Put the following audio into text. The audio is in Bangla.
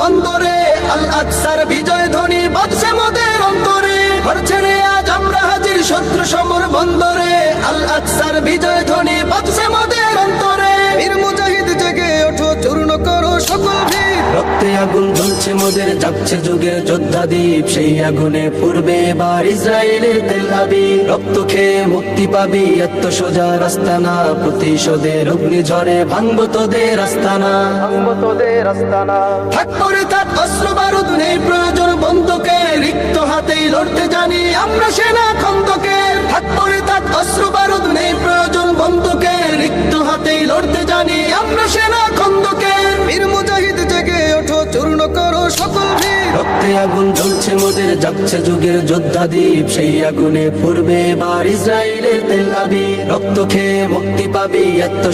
বন্দরে। আল আকসার বিজয় ধ্বনি বাজছে অন্তরে। ঘর ছেড়ে শত্রু সমর বন্দরে। আল আকসার বিজয় ধ্বনি বাজছে মোদের অন্তরে। বীর মুজাহিদ জেগে ওঠো, চূর্ণ করো সকল আগুন জ্বলছে মোদের যাচ্ছে যুগের যোদ্ধা দ্বীপ। সেই আগুনে পূর্বে এবার ইসরায়েলের তেল আবি। রক্ত খেয়ে মুক্তি পাবি এত সোজা রাস্তানা। প্রতিশোধের অগ্নি ঝরে ভাঙবো তোদের আস্তানা। ভাঙবো তোদের আস্তানা। থাক করে থাক অস্ত্র বারুদ নেই প্রয়োজন বন্ধকে। রিক্ত হাতেই লড়তে জানি আমরা রক্তে আগুন জ্বলছে, মোদের যাচ্ছে যুগের যোদ্ধা দ্বীপ। সেই আগুনে পূর্বে এবার ইসরায়েলের তেল আবি রক্ত খেয়ে মুক্তি পাবি এত